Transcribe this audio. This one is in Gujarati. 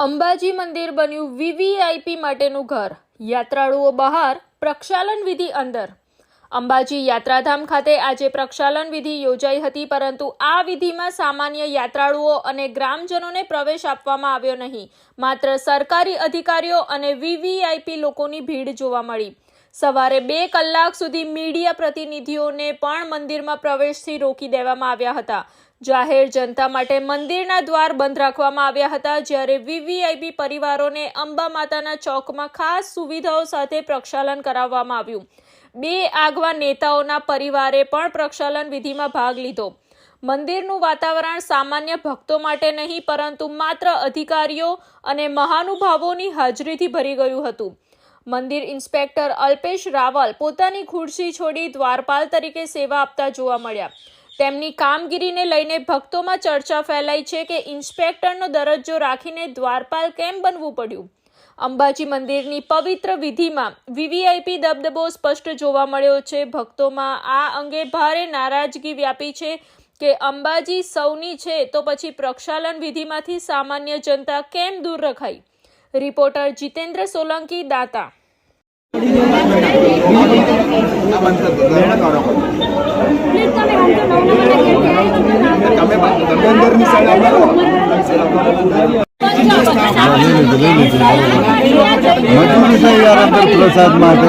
અંબાજી મંદિર બન્યું વીવીઆઈપી માટેનું ઘર. યાત્રાળુઓ બહાર, પ્રક્ષાલન વિધિ અંદર. અંબાજી યાત્રાધામ ખાતે આજે પ્રક્ષાલન વિધિ યોજાઈ હતી, પરંતુ આ વિધિમાં સામાન્ય યાત્રાળુઓ અને ગ્રામજનોને પ્રવેશ આપવામાં આવ્યો નહીં. માત્ર સરકારી અધિકારીઓ અને વીવીઆઈપી લોકોની ભીડ જોવા મળી. સવારે બે કલાક સુધી મીડિયા પ્રતિનિધિઓને પણ મંદિરમાં પ્રવેશથી રોકી દેવામાં આવ્યા હતા. જાહેર જનતા માટે મંદિરના દ્વાર બંધ રાખવામાં આવ્યા હતા, જ્યારે વીવીઆઈપી પરિવારોને અંબા માતાના ચોકમાં ખાસ સુવિધાઓ સાથે પ્રક્ષાલન કરાવવામાં આવ્યું. બે આગવા નેતાઓના પરિવારે પણ પ્રક્ષાલન વિધિમાં ભાગ લીધો. મંદિરનું વાતાવરણ સામાન્ય ભક્તો માટે નહીં, પરંતુ માત્ર અધિકારીઓ અને મહાનુભાવોની હાજરીથી ભરી ગયું હતું. મંદિર ઇન્સ્પેક્ટર અલ્પેશ રાવલ પોતાની ખુરશી છોડી દ્વારપાલ તરીકે સેવા આપતા જોવા મળ્યા. તેમની કામગીરીને લઈને ભક્તોમાં ચર્ચા ફેલાઈ છે કે ઇન્સ્પેક્ટરનો દરજ્જો રાખીને દ્વારપાલ કેમ બનવું પડ્યું? અંબાજી મંદિરની પવિત્ર વિધિમાં વીવીઆઈપી દબદબો સ્પષ્ટ જોવા મળ્યો છે. ભક્તોમાં આ અંગે ભારે નારાજગી વ્યાપી છે કે અંબાજી સૌની છે તો પછી પ્રક્ષાલન વિધિમાંથી સામાન્ય જનતા કેમ દૂર રખાઈ? રિપોર્ટર જીતેન્દ્ર સોલંકી દાતા. પ્રસાદ માટે